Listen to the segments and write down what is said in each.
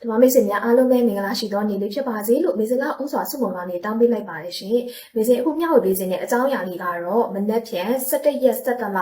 ဒီမှာမိတ်ဆွေများအားလုံးပဲမင်္ဂလာရှိသောနေ့လေးဖြစ်ပါစေလို့မေစင်ကဥစွာဆုမွန်ကနေတောင်းပေးလိုက်ပါတယ်ရှင်။မေစင်အခုမျှဝေပေးခြင်းတဲ့အကြောင်းအရာလေးကတော့မနက်ဖြန်17ရက်17လ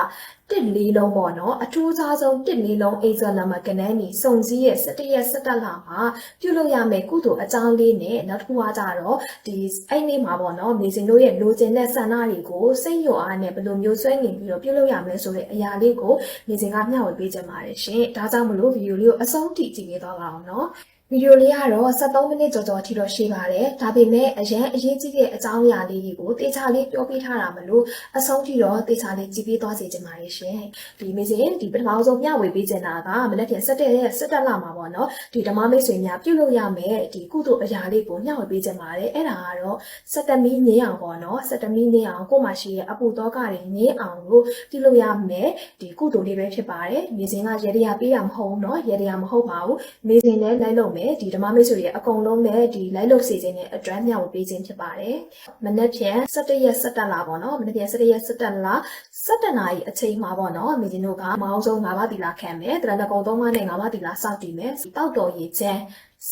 တစ်လေးလုံးပေါ့နော်အထူးစားဆုံးတစ်လေးလုံးအိဇာနံပါတ်ကနေမီစုံစည်းရဲ့17ရက်17လမှာပြုလုပ်ရမယ့်ကုသိုလ်အကြောင်းလေးနဲ့နောက်တစ်ခုကကြတော့ဒီအဲ့နေ့မှာပေါ့နော်မေစင်တို့ရဲ့လိုချင်တဲ့ဆန္ဒတွေကိုစိတ်ညွတ်အားနဲ့ဘယ်လိုမျိုးဆွဲငင်ပြီးတော့ပြုလုပ်ရမလဲဆိုတဲ့အရာလေးကိုမေစင်ကမျှဝေပေးခြင်းပါတယ်ရှင်။ဒါကြောင့်မလို့ဗီဒီယိုလေးကိုအဆုံးထိကြည့်ပေးသွားပါအောင်နော်။ ဗီဒီယိုလေးကတော့73မိနစ်ကျော်ကျော်အထိတော့ရှိပါတယ်။ဒါပေမဲ့အရင်အရေးကြီးတဲ့အကြောင်းအရာလေးတွေကိုတေချာလေးပြောပြထားတာမလို့အဆုံးထိတော့တေချာလေးကြည့်ပေးသွားစေချင်ပါတယ်ရှင်။ဒီမေစင်ဒီပထမဆုံးမျှဝေပေးချင်တာကမနေ့က17ရက်17လမှာပေါ့နော်။ဒီဓမ္မမိတ်ဆွေများပြုလုပ်ရမယ်ဒီကုသိုလ်အရာလေးကိုမျှဝေပေးချင်ပါတယ်။အဲ့ဒါကတော့17မီးငင်းအောင်ပေါ့နော်။17မီးငင်းအောင်ကို့မှာရှိရဲ့အပူတော့ကတွေငင်းအောင်လို့ပြုလုပ်ရမယ်ဒီကုသိုလ်လေးပဲဖြစ်ပါတယ်။မေစင်ကရေတရာပေးရမဟုတ်ဘူးနော်။ရေတရာမဟုတ်ပါဘူး။မေစင်နဲ့လိုက်လုပ်မယ်ဒီဓမ္မမိတ်ဆွေရဲ့အကုန်လုံးနဲ့ဒီလိုက်လုပ်စီခြင်းနဲ့အတွမ်းမြောက်ပေးခြင်းဖြစ်ပါတယ်။မနေ့ဖြန်17ရက်17လပေါ့နော်။မနေ့ဖြန်17ရက်17လ17နာရီအချိန်မှာပေါ့နော်။မေစင်တို့ကမောင်းဆုံး၅ပါးတီလာခံမယ်။တရဏဂုံ၃ပါးနဲ့၅ပါးတီလာစောင့်တည်မယ်။တောက်တော်ရည်ချမ်း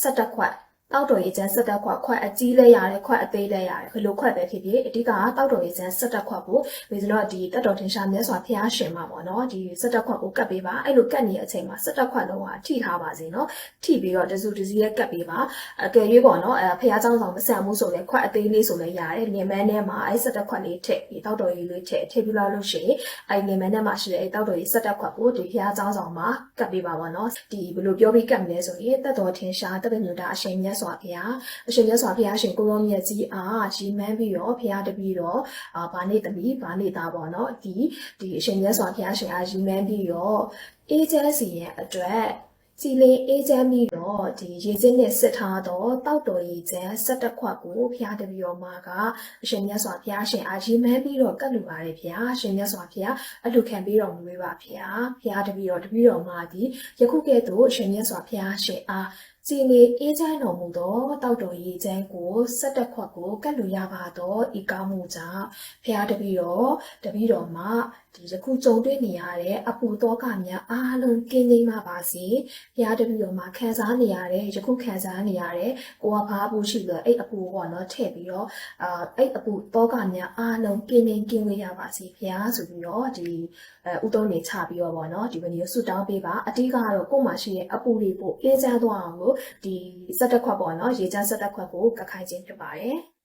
17ခွက် တောက်တော်ရေချမ်းဆက်တက်ခွက်ခွက်အကြီးလဲရတယ်ခွက်အသေးလဲရတယ်ဘယ်လိုခွက်ပဲဖြစ်ဖြစ်အဓိကတောက်တော်ရေချမ်းဆက်တက်ခွက်ကိုမေဇတော့ဒီတက်တော်ထင်ရှားမြတ်စွာဘုရားရှင်မှာပေါ့နော်ဒီဆက်တက်ခွက်ကိုကတ်ပေးပါအဲ့လိုကတ်နေတဲ့အချိန်မှာဆက်တက်ခွက်လုံးဝထိထားပါစေနော်ထိပြီးတော့တစုတစည်းရဲ့ကတ်ပေးပါအကယ်၍ပေါ့နော်အဲဘုရားကျောင်းဆောင်မဆန်မှုဆိုလဲခွက်အသေးလေးဆိုလဲရတယ်ငယ်မန်းထဲမှာအဲ့ဆက်တက်ခွက်လေးထည့်ပြီးတောက်တော်ရေလေးထည့်ထည့်ပြီးလောက်လို့ရှိရင်အဲ့ငယ်မန်းထဲမှာရှိတဲ့အဲ့တောက်တော်ရေဆက်တက်ခွက်ကိုဒီဘုရားကျောင်းဆောင်မှာကတ်ပေးပါပေါ့နော်ဒီဘယ်လိုပြောပြီးကတ်မလဲဆိုရင်တက်တော်ထင်ရှားတက်တော်ညတာအရှင်မြတ်စွာဘုရားအရှင်မြတ်စွာဘုရားရှင်ကိုရောမြတ်ကြီးအားရီမန်းပြီးတော့ဘုရားတပည့်တော်အာဗာနေသမီးဗာနေသားပေါ့နော်ဒီဒီအရှင်မြတ်စွာဘုရားရှင်အားရီမန်းပြီးတော့အေးချမ်းစီရဲ့အတွက်ကြည်လင်အေးချမ်းပြီးတော့ဒီရေစင်းနဲ့စစ်ထားတော့တောက်တော်ရည်ချမ်း၁၁ခွက်ကိုဘုရားတပည့်တော်မှာကအရှင်မြတ်စွာဘုရားရှင်အားရီမန်းပြီးတော့ကတ်လူပါတယ်ဘုရားအရှင်မြတ်စွာဘုရားအလှခံပြီးတော်မူပေးပါဘုရားဘုရားတပည့်တော်တပည့်တော်မှာဒီယခုကဲ့သို့အရှင်မြတ်စွာဘုရားရှင်အား စီနေအေးချမ်းတော်မူသောတောက်တော်ရည်ချမ်းကိုဆက်တက်ခွက်ကိုကတ်လူရပါတော့ဤကောင်းမှုကြောင့်ဖះတပည့်တော်တပည့်တော်မှာဒီယခုကြုံတွေ့နေရတဲ့အပူတောကများအားလုံးကင်းသိမ်းပါပါစေ။ဘုရားတပည့်တော်မှာခံစားနေရတဲ့ယခုခံစားနေရတဲ့ကိုကဘာအပူရှိလို့အဲ့အပူပေါ့နော်ထည့်ပြီးတော့အာအဲ့အပူတောကများအားလုံးကင်းသိမ်းကင်းဝေးရပါစေဘုရားဆိုပြီးတော့ဒီဥတုံးနေချပြီးတော့ပေါ့နော်ဒီဝင်ကိုဆူတောင်းပေးပါအတိကတော့ကို့မှာရှိတဲ့အပူတွေပို့အေးချမ်းသွားအောင်လို့ဒီစက်တက်ခွက်ပေါ့နော်ရေချမ်းစက်တက်ခွက်ကိုကခိုင်ခြင်းဖြစ်ပါတယ်။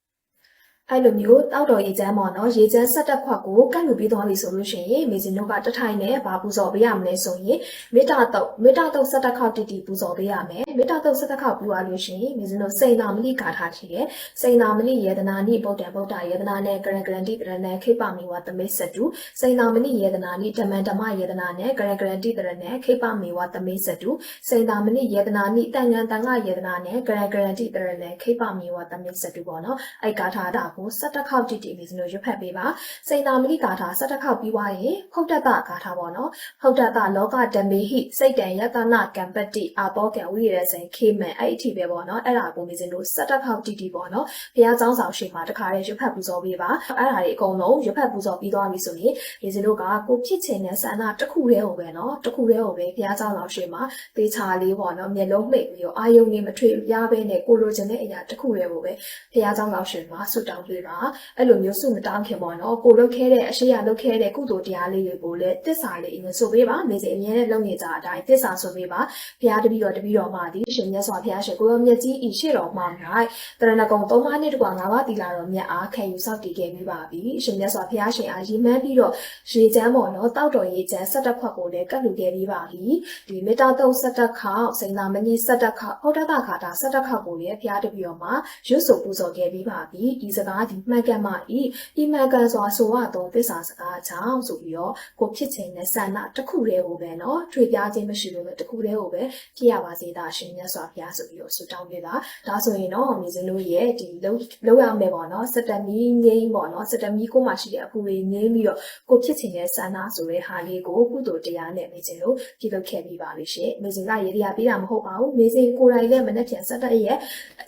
အဲ့လိုမျိုးတောက်တော်ရေချမ်းပေါ့နော်ရေချမ်းဆက်တက်ခွက်ကိုကတ်လူပြီးသွားပြီဆိုလို့ရှိရင်မေဇင်တို့ကတထိုင်နဲ့ဘာပူဇော်ပေးရမလဲဆိုရင်မေတ္တာတုတ်မေတ္တာတုတ်ဆက်တက်ခေါက်တီတီပူဇော်ပေးရမယ်မေတ္တာတုတ်ဆက်တက်ခေါက်ပြီးသွားလို့ရှိရင်မေဇင်တို့စိန်နာမလိကာထားရှိတယ်စိန်နာမလိယေဒနာနိဗုဒ္ဓံဗုဒ္ဓယေဒနာနဲ့ကရကရန္တိကရဏံခိပမီဝသမိစတုစိန်နာမလိယေဒနာနိဓမ္မံဓမ္မယေဒနာနဲ့ကရကရန္တိကရဏံခိပမီဝသမိစတုစိန်နာမလိယေဒနာနိတန်ငံတန်ငါယေဒနာနဲ့ကရကရန္တိကရဏံခိပမီဝသမိစတုပေါ့နော်အဲ့ကာထာတာကိုဆက်တက်ခေါက်တီတီလေးစလို့ရွတ်ဖတ်ပေးပါစိန်နာမလိကာထာဆက်တက်ခေါက်ပြီးွားရင်ဖုတ်တတကာထာပေါ့နော်ဖုတ်တတလောကဓမေဟိစိတ်တံယတနာကံပတ္တိအာဘောကံဝိရစေခေမံအဲ့အထိပဲပေါ့နော်အဲ့ဒါကိုမြင်စင်တို့ဆက်တက်ခေါက်တီတီပေါ့နော်ဘုရားကျောင်းဆောင်ရှိမှာတခါတည်းရွတ်ဖတ်ပူဇော်ပေးပါအဲ့ဒါတွေအကုန်လုံးရွတ်ဖတ်ပူဇော်ပြီးသွားပြီဆိုရင်မြင်စင်တို့ကကိုဖြစ်ချင်တဲ့ဆန္ဒတစ်ခုတည်းကိုပဲနော်တစ်ခုတည်းကိုပဲဘုရားကျောင်းဆောင်ရှိမှာသေချာလေးပေါ့နော်မျက်လုံးမှိတ်ပြီးတော့အာယုံလေးမထွေရဘဲနဲ့ကိုလိုချင်တဲ့အရာတစ်ခုတည်းကိုပဲဘုရားကျောင်းဆောင်ရှိမှာဆုတောင်းပေးပါအဲ့လိုမျိုးဆုမတောင်းခင်ပေါ့နော်ကိုလုတ်ခဲတဲ့အရှိရလုတ်ခဲတဲ့ကုသိုလ်တရားလေးတွေကိုလည်းတစ္ဆာလေးအရင်ဆိုပေးပါမေစီအမြဲတမ်းလုပ်နေကြအတိုင်းတစ္ဆာဆိုပေးပါဘုရားတပည့်တော်တပည့်တော်မှာဒီရှင်မြတ်စွာဘုရားရှင်ကိုရောမြတ်ကြီးဤရှေ့တော်မှာ၌တရဏဂုံ၃ပါးနဲ့တကွာ၅ပါးတီလာတော်မြတ်အားခံယူဆောက်တည်ခဲ့ပြီးပါပြီရှင်မြတ်စွာဘုရားရှင်အားရည်မှန်းပြီးတော့ရေချမ်းပေါ့နော်တောက်တော်ရေချမ်းဆက်တက်ခွက်ကိုလည်းကတ်လူခဲ့ပြီးပါပြီဒီမေတ္တာတုတ်ဆက်တက်ခေါက်စိန်သာမဏိဆက်တက်ခေါက်ဩဒတခါတာဆက်တက်ခေါက်ကိုလည်းဘုရားတပည့်တော်မှာရွတ်ဆိုပူဇော်ခဲ့ပြီးပါပြီဒီစကာဒီမှန်ကန်မှဤဤမှန်ကန်စွာဆိုရသောသစ္စာစကားကြောင့်ဆိုပြီးတော့ကိုဖြစ်ချင်တဲ့ဆန္ဒတစ်ခုတည်းကိုပဲเนาะထွေပြားခြင်းမရှိလို့ပဲတစ်ခုတည်းကိုပဲဖြစ်ရပါစေတာရှင်မြတ်စွာဘုရားဆိုပြီးတော့ဆုတောင်းပေးတာဒါဆိုရင်တော့မြေစင်းတို့ရဲ့ဒီလုံးလုံးရမယ်ပေါ့เนาะစက်တမီငိမ့်ပေါ့เนาะစက်တမီကိုမှရှိတဲ့အဖူတွေငိမ့်ပြီးတော့ကိုဖြစ်ချင်တဲ့ဆန္ဒဆိုတဲ့ဟာလေးကိုကုသိုလ်တရားနဲ့မြေစင်းတို့ပြုလုပ်ခဲ့ပြီးပါပြီရှင်မြေစင်းကရေရပေးတာမဟုတ်ပါဘူးမြေစင်းကိုယ်တိုင်လည်းမနေ့ပြန်စက်တက်ရဲ့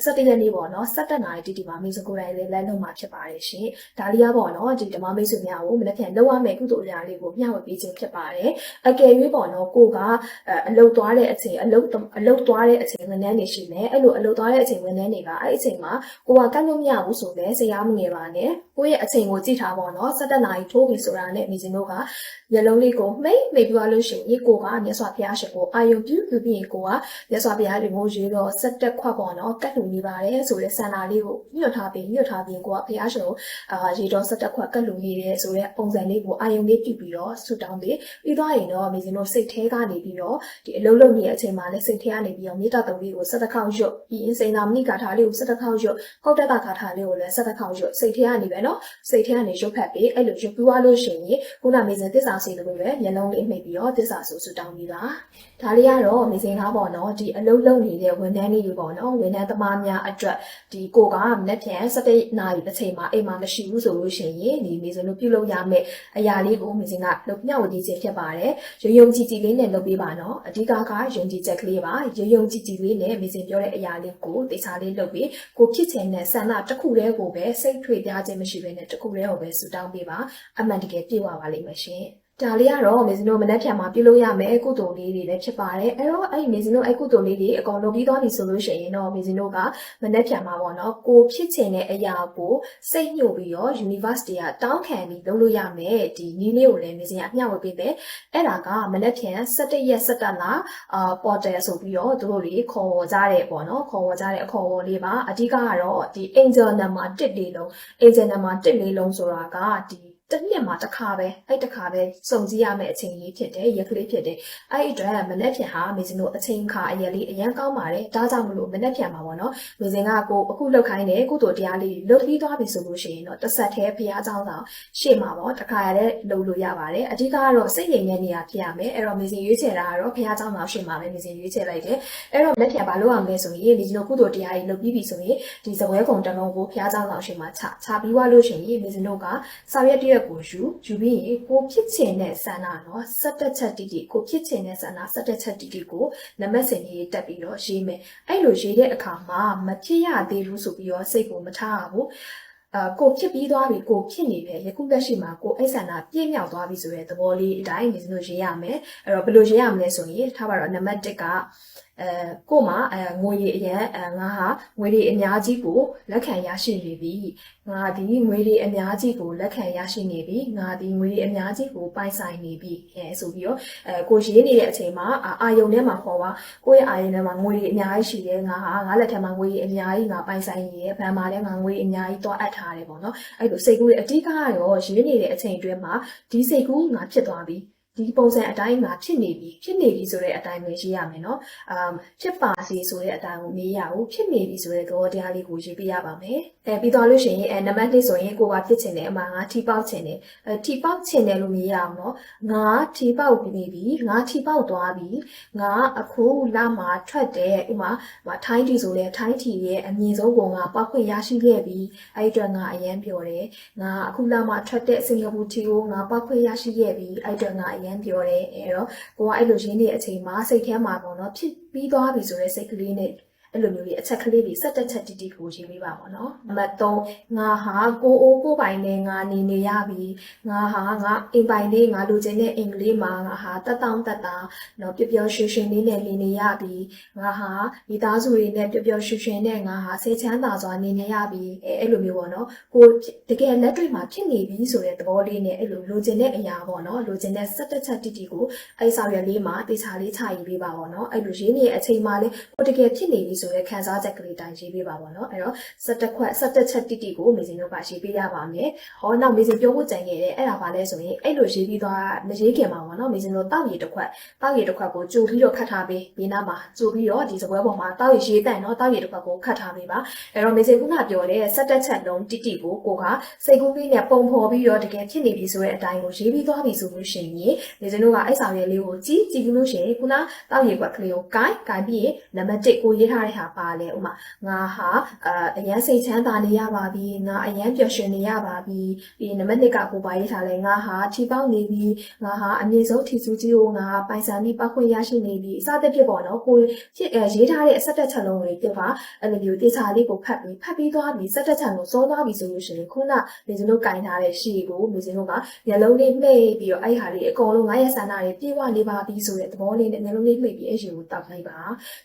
စက်တက်ရဲ့နေ့ပေါ့เนาะစက်တက်နာရီတီတီမှာမြေစင်းကိုယ်တိုင်လည်းလမ်းလုံး းလုပ်မှာဖြစ်ပါတယ်ရှင်ဒါလေးကပေါ့နော်ဒီဓမ္မမိတ်ဆွေများကိုမနေ့ပြန်လောက်ရမယ်ကုသိုလ်ရာလေးကိုမျှဝေပေးခြင်းဖြစ်ပါတယ်အကယ်၍ပေါ့နော်ကိုကအလုတ်သွားတဲ့အချိန်အလုတ်အလုတ်သွားတဲ့အချိန်ဝန်ထမ်းနေရှိမယ်အဲ့လိုအလုတ်သွားတဲ့အချိန်ဝန်ထမ်းတွေကအဲ့အချိန်မှာကိုကကန့်လို့မရဘူးဆိုလည်းဆရာမငယ်ပါနဲ့ ကိုရဲ့အချိန်ကိုကြည့်ထားပေါ့နော်17နာရီထိုးပြီဆိုတာနဲ့မိချင်းတို့ကမျက်လုံးလေးကိုမှိတ်မှိတ်ပြလို့ရှိရင်ကိုကမြတ်စွာဘုရားရှင်ကိုအာယုံပြုပြုပြီးရင်ကိုကမြတ်စွာဘုရားရှင်ကိုရွေးတော့17ခွက်ပေါ့နော်ကတ်လူနေပါတယ်ဆိုတဲ့ဆန္ဒလေးကိုညွတ်ထားပြီးညွတ်ထားပြီးကိုကဘုရားရှင်ကိုအာရေတော့17ခွက်ကတ်လူနေတယ်ဆိုတဲ့ပုံစံလေးကိုအာယုံလေးပြုပြီးတော့ဆွတ်တောင်းပြီးပြီးသွားရင်တော့မိချင်းတို့စိတ်ထဲကနေပြီးတော့ဒီအလုံးလုံးနေတဲ့အချိန်မှာလည်းစိတ်ထဲကနေပြီးတော့မေတ္တာတုံးလေးကို17ခေါက်ရွတ်ပြီးရင်စိန်သာမဏိကာထာလေးကို17ခေါက်ရွတ်ကောက်တတကာထာလေးကိုလည်း17ခေါက်ရွတ်စိတ်ထဲကနေပဲနော်စိတ်ထဲကနေရွတ်ဖတ်ပြီးအဲ့လိုရွတ်ပြီးသွားလို့ရှိရင်ခုနမေဇင်သစ္စာစီလိုပဲမျက်လုံးလေးမှိတ်ပြီးတော့သစ္စာဆိုဆူတောင်းပြီးပါဒါလေးကတော့မေဇင်သားပေါ့နော်ဒီအလုံးလုံးနေတဲ့ဝန်ထမ်းလေးတွေပေါ့နော်ဝန်ထမ်းသမားများအတွက်ဒီကိုကမနေ့ပြန်17နာရီတစ်ချိန်မှာအိမ်မှာမရှိဘူးဆိုလို့ရှိရင်ဒီမေဇင်တို့ပြုလုပ်ရမယ့်အရာလေးကိုမေဇင်ကလုပ်မျှဝေခြင်းဖြစ်ပါတယ်ရုံရုံကြည်ကြည်လေးနဲ့လုပ်ပေးပါနော်အဓိကကယုံကြည်ချက်ကလေးပါရုံရုံကြည်ကြည်လေးနဲ့မေဇင်ပြောတဲ့အရာလေးကိုတေချာလေးလုပ်ပြီးကိုဖြစ်ချင်တဲ့ဆန္ဒတစ်ခုတည်းကိုပဲစိတ်ထွေပြခြင်းမရှိဘဲနဲ့တစ်ခုတည်းကိုပဲဆူတောင်းပေးပါအမှန်တကယ်ပြည့်ဝပါလိမ့်မယ်ရှင် ဒါလေးကတော့မေဇင်တို့မနက်ဖြန်မှာပြုလုပ်ရမယ်ကုသိုလ်လေးတွေလည်းဖြစ်ပါတယ်အဲ့တော့အဲ့မေဇင်တို့အဲ့ကုသိုလ်လေးတွေအကုန်လုံးပြီးသွားပြီဆိုလို့ရှိရင်တော့မေဇင်တို့ကမနက်ဖြန်မှာပေါ့နော်ကိုဖြစ်ချင်တဲ့အရာကိုစိတ်ညှို့ပြီးတော့ university ကတောင်းခံပြီးလုပ်လို့ရမယ်ဒီနည်းလေးကိုလည်းမေဇင်ကအမျှဝေပေးတယ်အဲ့ဒါကမနက်ဖြန်17ရက်17လအာ portal ဆိုပြီးတော့သူတို့တွေခေါ်ဝေါ်ကြတဲ့ပေါ့နော်ခေါ်ဝေါ်ကြတဲ့အခေါ်အဝေါ်လေးပါအဓိကကတော့ဒီ angel number 1လေးလုံး angel number 1လေးလုံးဆိုတာကဒီ တစ်နှစ်မှာတစ်ခါပဲအဲ့တစ်ခါပဲစုံစည်းရမယ့်အချိန်လေးဖြစ်တယ်ရက်ကလေးဖြစ်တယ်အဲ့ဒီအတွက်မနေ့ပြန်ဟာမေဇင်တို့အချိန်ခါအရက်လေးအရန်ကောင်းပါတယ်ဒါကြောင့်မလို့မနေ့ပြန်မှာပေါ့နော်မေဇင်ကကိုအခုလောက်ခိုင်းတယ်ကုသိုလ်တရားလေးလုတ်ပြီးသွားပြီဆိုလို့ရှိရင်တော့တစ်ဆက်တည်းဖရားเจ้าဆောင်ရှေ့မှာပေါ့တစ်ခါရတဲ့လုံလို့ရပါတယ်အဓိကကတော့စိတ်ငြိမ်တဲ့နေရာဖြစ်ရမယ်အဲ့တော့မေဇင်ရွေးချယ်တာကတော့ဖရားเจ้าဆောင်ရှေ့မှာပဲမေဇင်ရွေးချယ်လိုက်တယ်အဲ့တော့မနေ့ပြန်ဘာလို့အောင်လဲဆိုရင်မေဇင်တို့ကုသိုလ်တရားကြီးလုတ်ပြီးပြီဆိုရင်ဒီဇပွဲကုံတစ်လုံးကိုဖရားเจ้าဆောင်ရှေ့မှာချချပြီးွားလို့ရှိရင်မေဇင်တို့ကစာရွက်တရ က်ကိုယူယူပြီးရင်ကိုဖြစ်ချင်တဲ့ဆန္ဒနော်စက်တက်ချက်တီတီကိုဖြစ်ချင်တဲ့ဆန္ဒစက်တက်ချက်တီတီကိုနံပါတ်စင်လေးတက်ပြီးတော့ရေးမယ်အဲ့လိုရေးတဲ့အခါမှာမဖြစ်ရသေးဘူးဆိုပြီးတော့စိတ်ကိုမထားရဘူးအာကိုဖြစ်ပြီးသွားပြီကိုဖြစ်နေတယ်ယခုလက်ရှိမှာကိုအိဆန္ဒပြည့်မြောက်သွားပြီဆိုတဲ့သဘောလေးအတိုင်းဒီလိုရေးရမယ်အဲ့တော့ဘယ်လိုရေးရမလဲဆိုရင်ထားပါတော့နံပါတ်1က အဲကို့မှာအဲငွေရအရန်အဲငါဟာငွေတွေအများကြီးကိုလက်ခံရရှိနေပြီငါဒီငွေတွေအများကြီးကိုလက်ခံရရှိနေပြီငါဒီငွေတွေအများကြီးကိုပိုင်ဆိုင်နေပြီအဲဆိုပြီးတော့အဲကိုရေးနေတဲ့အချိန်မှာအာအာယုံထဲမှာခေါ်ပါကိုရဲ့အာယုံထဲမှာငွေတွေအများကြီးရှိတယ်ငါဟာငါလက်ထက်မှာငွေတွေအများကြီးငါပိုင်ဆိုင်နေတယ်ဘဏ်မှာလည်းငါငွေအများကြီးတော့အပ်ထားတယ်ပေါ့နော်အဲ့လိုစိတ်ကူးရဲ့အဓိကကတော့ရေးနေတဲ့အချိန်အတွင်းမှာဒီစိတ်ကူးငါဖြစ်သွားပြီ ဒီပုံစံအတိုင်းမှာဖြစ်နေပြီဖြစ်နေပြီဆိုတဲ့အတိုင်းပဲရေးရမယ်เนาะအမ်ဖြစ်ပါစေဆိုတဲ့အတိုင်းကိုမေးရဘူးဖြစ်နေပြီဆိုတဲ့သဘောတရားလေးကိုရေးပြရပါမယ်အဲပြီးတော့လို့ရှိရင်အဲနံပါတ်1ဆိုရင်ကိုကဖြစ်ချင်တယ်အမှငါထီပေါက်ချင်တယ်အဲထီပေါက်ချင်တယ်လို့မေးရအောင်เนาะငါထီပေါက်နေပြီငါထီပေါက်သွားပြီငါအခုလမှာထွက်တယ်ဥမာဟိုထိုင်းတီဆိုလဲထိုင်းတီရဲ့အမြင့်ဆုံးကိုငါပောက်ခွင့်ရရှိခဲ့ပြီအဲ့ဒီအတွက်ငါအရန်ပြောတယ်ငါအခုလမှာထွက်တဲ့စင်ကာပူတီကိုငါပောက်ခွင့်ရရှိခဲ့ပြီအဲ့ဒီအတွက်ငါအရန် န်ပြောတယ်အဲ့တော့ကိုကအဲ့လိုရင်းနေတဲ့အချိန်မှာစိတ်ထဲမှာပေါ့နော်ဖြစ်ပြီးသွားပြီဆိုတဲ့စိတ်ကလေးနဲ့ အဲ့လိုမျိုးလေးအချက်ကလေးတွေစက်တက်ချက်တီတီကိုရေးပေးပါပေါ့နော်နံပါတ်3ငါဟာကိုအိုးကိုပိုင်နဲ့ငါနေနေရပြီငါဟာငါအိမ်ပိုင်လေးငါလိုချင်တဲ့အင်္ဂလိပ်မှာငါဟာတက်တောင့်တက်တာနော်ပျော်ပျော်ရွှင်ရွှင်လေးနဲ့နေနေရပြီငါဟာမိသားစုတွေနဲ့ပျော်ပျော်ရွှင်ရွှင်နဲ့ငါဟာဆေးချမ်းသာစွာနေနေရပြီအဲအဲ့လိုမျိုးပေါ့နော်ကိုတကယ်လက်တွေ့မှာဖြစ်နေပြီဆိုတဲ့သဘောလေးနဲ့အဲ့လိုလိုချင်တဲ့အရာပေါ့နော်လိုချင်တဲ့စက်တက်ချက်တီတီကိုအဲ့ဆောင်ရွက်လေးမှာတေချာလေးချရေးပေးပါပေါ့နော်အဲ့လိုရေးနေတဲ့အချိန်မှာလေးကိုတကယ်ဖြစ်နေပြီဆိုတဲ့ခံစားချက်ကလေးတိုင်းရေးပေးပါပေါ့နော်အဲ့တော့စက်တက်ခွက်စက်တက်ချက်တီတီကိုမေစင်တို့ကရေးပေးရပါမယ်ဟောနောက်မေစင်ပြောဖို့ကြံခဲ့တယ်အဲ့ဒါပါလဲဆိုရင်အဲ့လိုရေးပြီးသွားမရေးခင်မှာပေါ့နော်မေစင်တို့တောက်ရည်တစ်ခွက်တောက်ရည်တစ်ခွက်ကိုကြိုပြီးတော့ခတ်ထားပေးဘေးနားမှာကြိုပြီးတော့ဒီစပွဲပေါ်မှာတောက်ရည်ရေးတန့်နော်တောက်ရည်တစ်ခွက်ကိုခတ်ထားပေးပါအဲ့တော့မေစင်ကခုနပြောတဲ့စက်တက်ချက်လုံးတီတီကိုကိုကစိတ်ကူးလေးနဲ့ပုံဖော်ပြီးတော့တကယ်ဖြစ်နေပြီဆိုတဲ့အတိုင်းကိုရေးပြီးသွားပြီဆိုလို့ရှိရင်မေစင်တို့ကအဲ့ဆောင်ရွက်လေးကိုကြည့်ကြည့်ပြီးလို့ရှိရင်ခုနတောက်ရည်ခွက်ကလေးကိုကိုင်းကိုင်းပြီးရင်နံပါတ်1ကိုရေးထားတဲ့ဟာပါလဲဥမာငါဟာအာအရန်စိတ်ချမ်းသာနေရပါပြီငါအရန်ပျော်ရွှင်နေရပါပြီပြီးနံပါတ်1ကကိုပါရေးထားလဲငါဟာထီပေါက်နေပြီငါဟာအမြင့်ဆုံးထီစုကြီးကိုငါဟာပိုင်ဆိုင်ပြီးပတ်ခွင့်ရရှိနေပြီအစသဖြင့်ပေါ့နော်ကိုဖြစ်အဲရေးထားတဲ့အဆက်တက်ချက်လုံးတွေပြပါအဲ့လိုမျိုးတေချာလေးကိုဖတ်ပြီးဖတ်ပြီးသွားပြီးစက်တက်ချက်လုံးစောသွားပြီဆိုလို့ရှိရင်ခုနလေစင်းတို့ကင်ထားတဲ့ရှီကိုလေစင်းတို့ကညလုံးလေးမှိတ်ပြီးတော့အဲ့ဟာလေးအကုန်လုံးငါရဲ့ဆန္ဒတွေပြေဝနေပါပြီဆိုတဲ့သဘောလေးနဲ့ညလုံးလေးမှိတ်ပြီးအဲ့ရှီကိုတောက်လိုက်ပါ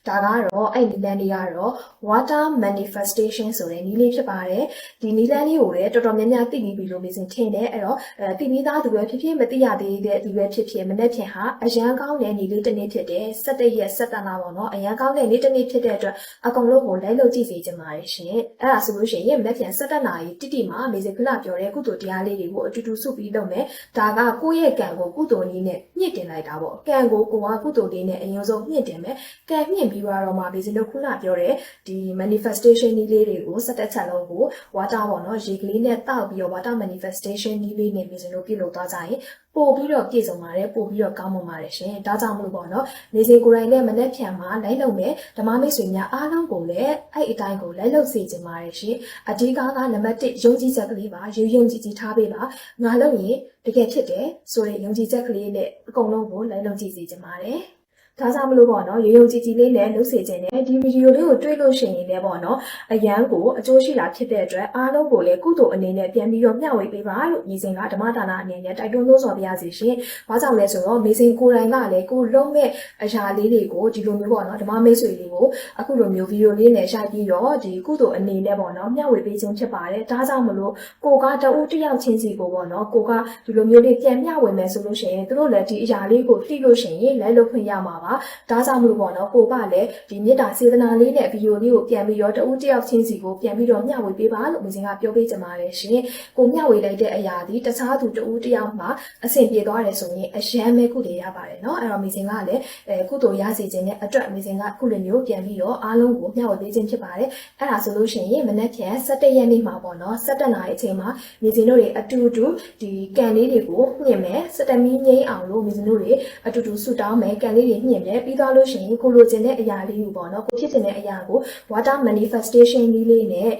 ဒါကတော့အဲ့နီလန်းလေးကတော့ water manifestation ဆိုတဲ့နီးလေးဖြစ်ပါတယ်ဒီနီလန်းလေးကိုလည်းတော်တော်များများသိပြီးပြီလို့မြင်စင်ထင်တယ်အဲ့တော့အဲသိပြီးသားသူပဲဖြစ်ဖြစ်မသိရသေးတဲ့သူပဲဖြစ်ဖြစ်မနေ့ဖြန်ဟာအရန်ကောင်းတဲ့နီလေးတစ်နေ့ဖြစ်တယ်17ရက်17လပေါ့နော်အရန်ကောင်းတဲ့နေ့တစ်နေ့ဖြစ်တဲ့အတွက်အကောင်လုံးကိုလိုက်လို့ကြည့်စီချင်ပါတယ်ရှင်အဲ့ဒါဆိုလို့ရှိရင်မနေ့ဖြန်17နာရီတိတိမှာမေစင်ခဏပြောတဲ့ကုသိုလ်တရားလေးတွေကိုအတူတူစုပြီးလုပ်မယ်ဒါကကိုယ့်ရဲ့ကံကိုကုသိုလ်နည်းနဲ့ညှစ်တင်လိုက်တာပေါ့ကံကိုကိုကကုသိုလ်လေးနဲ့အရင်ဆုံးညှစ်တင်မယ်ကဲမြင့်ပြီးတော့မှဘေးစလို့ခုနပြောတဲ့ဒီ manifestation နည်းလေးတွေကိုစက်တက်ချက်လုံးကို water ပေါ့နော်ရေကလေးနဲ့တောက်ပြီးတော့ water manifestation နည်းလေးနဲ့ဘေးစလို့ပြုလုပ်သွားကြရင်ပို့ပြီးတော့ပြည့်စုံပါတယ်ပို့ပြီးတော့ကောင်းမွန်ပါတယ်ရှင်ဒါကြောင့်မလို့ပေါ့နော်နေစဉ်ကိုယ်တိုင်နဲ့မနေ့ဖြန်မှာလိုက်လုပ်မယ်ဓမ္မမိတ်ဆွေများအားလုံးကိုလည်းအဲ့အတိုင်းကိုလိုက်လုပ်စေချင်ပါတယ်ရှင်အဓိကကနံပါတ်1ယုံကြည်ချက်ကလေးပါယုံယုံကြည်ကြည်ထားပေးပါငါလုပ်ရင်တကယ်ဖြစ်တယ်ဆိုတဲ့ယုံကြည်ချက်ကလေးနဲ့အကုန်လုံးကိုလိုက်လုပ်ကြည့်စေချင်ပါတယ် ဒါကြောင့်မလို့ပေါ့နော်ရေရုံကြည်ကြည်လေးနဲ့လှုပ်စေခြင်းနဲ့ဒီဗီဒီယိုလေးကိုတွေ့လို့ရှိရင်လည်းပေါ့နော်အရန်ကိုအကျိုးရှိတာဖြစ်တဲ့အတွက်အားလုံးကိုလည်းကုသိုလ်အနေနဲ့ပြန်ပြီးတော့မျှဝေပေးပါလို့ညီစဉ်ကဓမ္မဒါနအနေနဲ့တိုက်တွန်းလို့ဆိုပါရစေရှင်။ဘာကြောင့်လဲဆိုတော့မေစင်ကိုယ်တိုင်ကလည်းကိုလုံးမဲ့အရာလေးတွေကိုဒီလိုမျိုးပေါ့နော်ဓမ္မမိတ်ဆွေလေးကိုအခုလိုမျိုးဗီဒီယိုလေးနဲ့ရိုက်ပြီးတော့ဒီကုသိုလ်အနေနဲ့ပေါ့နော်မျှဝေပေးခြင်းဖြစ်ပါတယ်။ဒါကြောင့်မလို့ကိုကတဦးတစ်ယောက်ချင်းစီကိုပေါ့နော်ကိုကဒီလိုမျိုးလေးပြန်မျှဝေမယ်ဆိုလို့ရှိရင်သူတို့လည်းဒီအရာလေးကိုသိလို့ရှိရင်လည်းလုပ်ခွင့်ရမှာပါဒါကြောင့်မလို့ပေါ့နော်ကိုကလည်းဒီမေတ္တာစေတနာလေးနဲ့ဗီဒီယိုလေးကိုပြန်ပြီးတော့တဦးတစ်ယောက်ချင်းစီကိုပြန်ပြီးတော့မျှဝေပေးပါလို့မင်းစင်ကပြောပေးချင်ပါတယ်ရှင်ကိုမျှဝေလိုက်တဲ့အရာဒီတခြားသူတဦးတစ်ယောက်မှအဆင်ပြေသွားတယ်ဆိုရင်အရန်ပဲကုလေရပါတယ်เนาะအဲ့တော့မင်းစင်ကလည်းအဲကုသိုလ်ရစေခြင်းနဲ့အတွက်မင်းစင်ကခုလိုမျိုးပြန်ပြီးတော့အားလုံးကိုမျှဝေပေးခြင်းဖြစ်ပါတယ်အဲ့ဒါဆိုလို့ရှိရင်မနေ့ဖြန်17ရက်နေ့မှာပေါ့နော်17နာရီအချိန်မှာမင်းစင်တို့တွေအတူတူဒီကန်လေးတွေကိုညှင့်မယ်17မီးငိမ့်အောင်လို့မင်းစင်တို့တွေအတူတူဆူတောင်းမယ်ကန်လေးတွေညှင့် င်မယ်ပြီးသွားလို့ရှိရင်ကိုလိုချင်တဲ့အရာလေးကိုပေါ့နော်ကိုဖြစ်ချင်တဲ့အရာကို water manifestation နည်းလေးနဲ့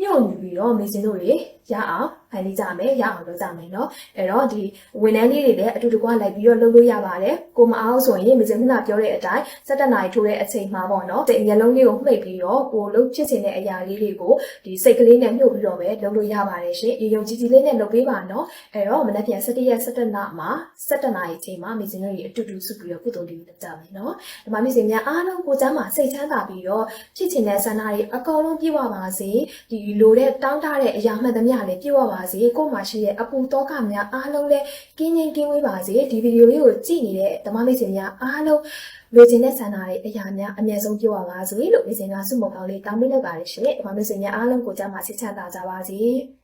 ညှို့ယူပြီးတော့မင်းစင်တို့တွေရအောင် ဖန်တီးကြမယ်ရအောင်လုပ်ကြမယ်เนาะအဲ့တော့ဒီဝန်ထမ်းလေးတွေလည်းအတူတကွလိုက်ပြီးတော့လုပ်လို့ရပါတယ်ကိုမအောင်ဆိုရင်မစင်မနာပြောတဲ့အတိုင်းစက်တနာရီထိုးတဲ့အချိန်မှာပေါ့နော်ဒီမျက်လုံးလေးကိုမှိတ်ပြီးတော့ကိုလုပ်ဖြစ်ချင်တဲ့အရာလေးတွေကိုဒီစိတ်ကလေးနဲ့ညှို့ပြီးတော့ပဲလုပ်လို့ရပါတယ်ရှင်ရေယုံကြည်ကြည်လေးနဲ့လုပ်ပေးပါเนาะအဲ့တော့မနက်ဖြန်17ရက်17လမှာ17နာရီအချိန်မှာမစင်တို့တွေအတူတူစုပြီးတော့ကုသိုလ်လေးလုပ်ကြမယ်เนาะဒီမှာမစင်များအားလုံးကိုကျမ်းမှာစိတ်ချမ်းသာပြီးတော့ဖြစ်ချင်တဲ့ဆန္ဒတွေအကုန်လုံးပြည့်ဝပါစေဒီလိုတဲ့တောင်းတတဲ့အရာမှန်သမျှလည်းပြည့်ဝပါ ါစေကို့မှာရှိတဲ့အပူတောကများအားလုံးလည်းကင်းငြိမ်ကင်းဝေးပါစေဒီဗီဒီယိုလေးကိုကြည့်နေတဲ့ဓမ္မမိတ်ဆွေများအားလုံးလိုချင်တဲ့ဆန္ဒတွေအရာများအမြဲဆုံးပြည့်ဝပါစေလို့မိတ်ဆွေများဆုမွန်ကောင်းလေးတောင်းပေးလိုက်ပါတယ်ရှင်ဓမ္မမိတ်ဆွေများအားလုံးကိုကြမှာစိတ်ချမ်းသာကြပါစေ